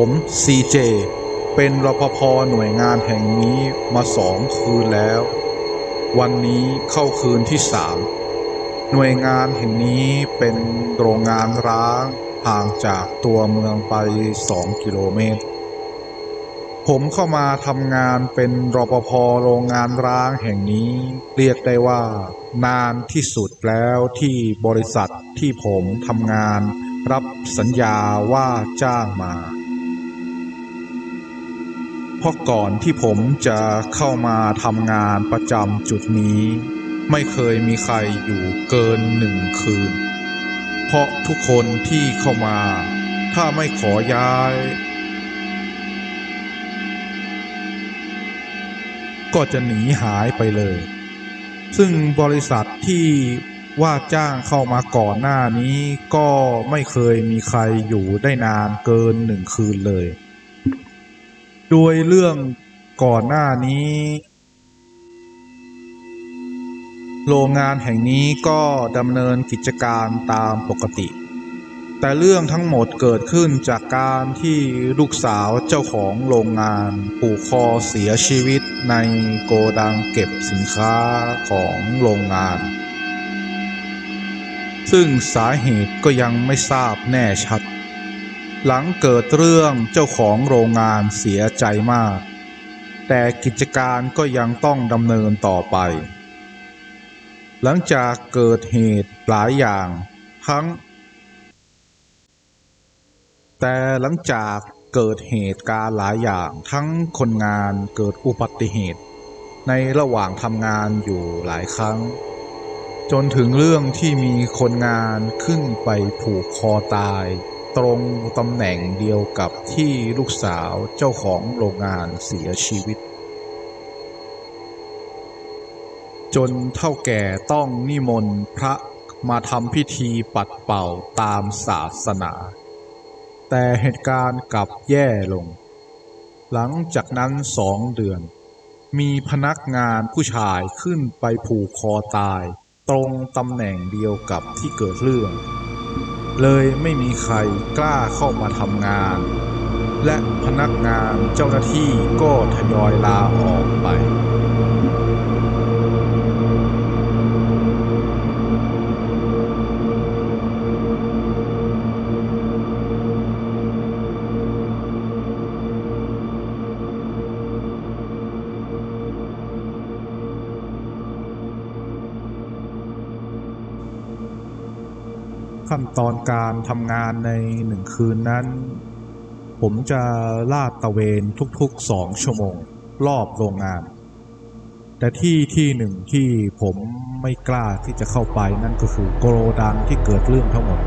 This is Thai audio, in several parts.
ผม CJ เป็นรปภหน่วยงานแห่งนี้มาสองคืนแล้ว วันนี้เข้าคืนที่สามหน่วยงานแห่งนี้เป็นโรงงานร้างห่างจากตัวเมืองไป2กิโลเมตร ผมเข้ามาทำงานเป็นรปภโรงงานร้างแห่งนี้ เรียกได้ว่านานที่สุดแล้วที่บริษัทที่ผมทำงาน รับสัญญาว่าจ้างมา เพราะก่อนที่ผมจะเข้ามาทำงานประจำจุดนี้ ไม่เคยมีใครอยู่เกินหนึ่งคืน เพราะทุกคนที่เข้ามา ถ้าไม่ขอย้าย ก็จะหนีหายไปเลย ซึ่งบริษัทที่ว่าจ้างเข้ามาก่อนหน้านี้ก็ไม่เคยมีใครอยู่ได้นานเกินหนึ่งคืนเลย โดยเรื่องก่อนหน้านี้ โรงงานแห่งนี้ก็ดำเนินกิจการตามปกติ แต่เรื่องทั้งหมดเกิดขึ้นจากการที่ลูกสาวเจ้าของโรงงานผูกคอเสียชีวิตในโกดังเก็บสินค้าของโรงงาน ซึ่งสาเหตุก็ยังไม่ทราบแน่ชัด หลังเกิดเรื่องเจ้าของโรงงานเสียใจมาก แต่กิจการก็ยังต้องดำเนินต่อไป หลังจากเกิดเหตุหลายอย่าง ทั้ง แต่หลังจากเกิดเหตุการณ์หลายอย่าง ทั้งคนงานเกิดอุบัติเหตุ ในระหว่างทำงานอยู่หลายครั้ง จนถึงเรื่องที่มีคนงานขึ้นไปผูกคอตาย ตรงตำแหน่งเดียวกับที่ลูกสาวเจ้าของโรงงานเสียชีวิต จนเท่าแก่ต้องนิมนต์พระมาทำพิธีปัดเป่าตามศาสนา แต่เหตุการณ์กลับแย่ลง หลังจากนั้นสองเดือน มีพนักงานผู้ชายขึ้นไปผูกคอตาย ตรงตำแหน่งเดียวกับที่เกิดเรื่อง เลยไม่มีใครกล้าเข้ามาทำงาน และพนักงานเจ้าหน้าที่ก็ทยอยลาออกไป ขั้นตอนการทำงานในหนึ่งคืนนั้น ผมจะลาดตระเวนทุกๆสองชั่วโมง รอบโรงงาน แต่ที่ที่หนึ่งที่ผมไม่กล้าที่จะเข้าไปนั่นก็คือโกโรดังที่เกิดเรื่องทั้งหมด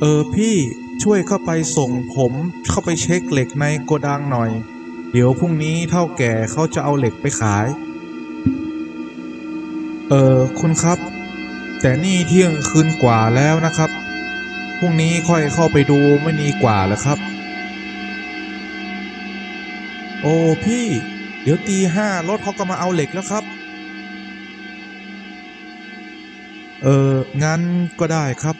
เออพี่ช่วยเข้าไปส่งผมเข้าไปเช็คเหล็กในโกดังหน่อย เดี๋ยวพรุ่งนี้เท่าแก่เขาจะเอาเหล็กไปขาย เออคุณครับ แต่นี่เที่ยงคืนกว่าแล้วนะครับ พรุ่งนี้ค่อยเข้าไปดูไม่ดีกว่าเหรอครับ โอ้พี่ เดี๋ยวตีห้ารถเขาก็มาเอาเหล็กแล้วครับ เอองั้นก็ได้ครับ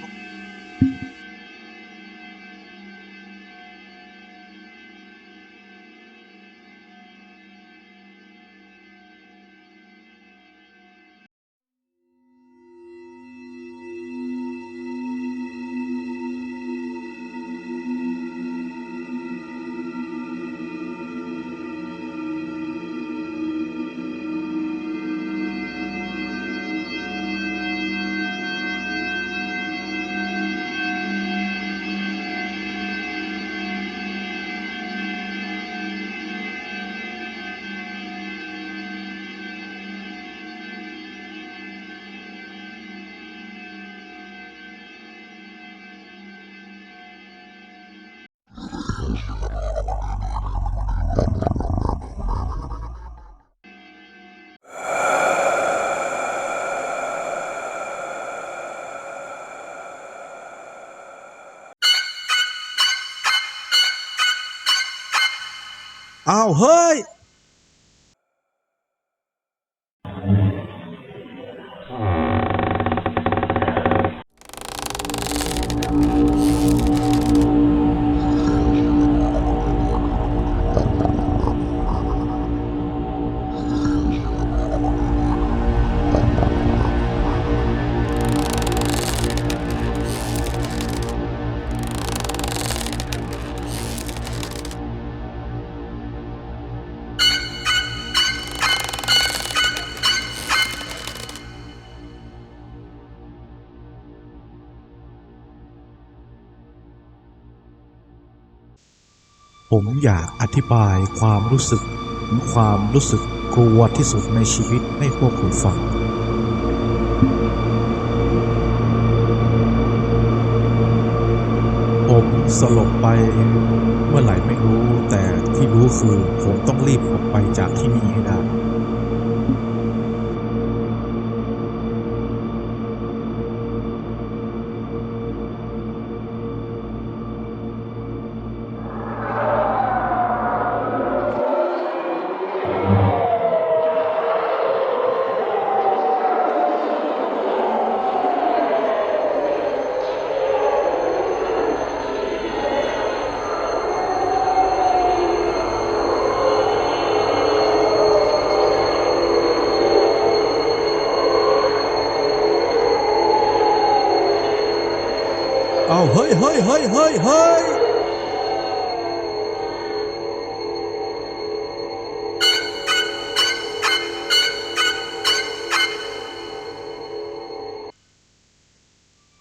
อ้าวเฮ้ย ผมอยากอธิบายความรู้สึกถึงความรู้สึกกลัวที่สุดในชีวิตให้พวกคุณฟัง ผมสลบไปเมื่อไหร่ไม่รู้แต่ที่รู้คือผมต้องรีบออกไปจากที่นี่ให้ได้ เอาเฮ้ยเฮ้ยเฮ้ยเฮ้ยเฮ้ย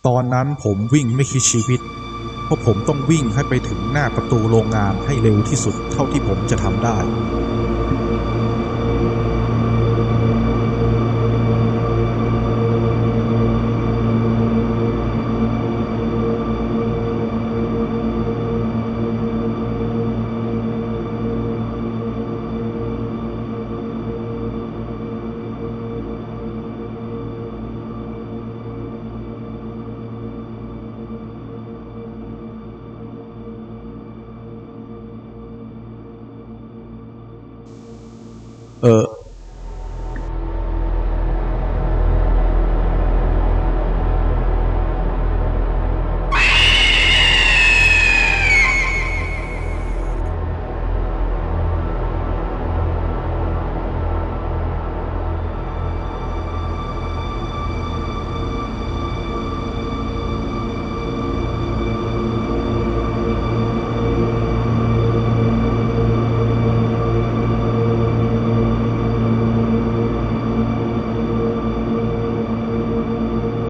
ตอนนั้นผมวิ่งไม่คิดชีวิต เพราะผมต้องวิ่งให้ไปถึงหน้าประตูโรงงานให้เร็วที่สุดเท่าที่ผมจะทำได้ uh,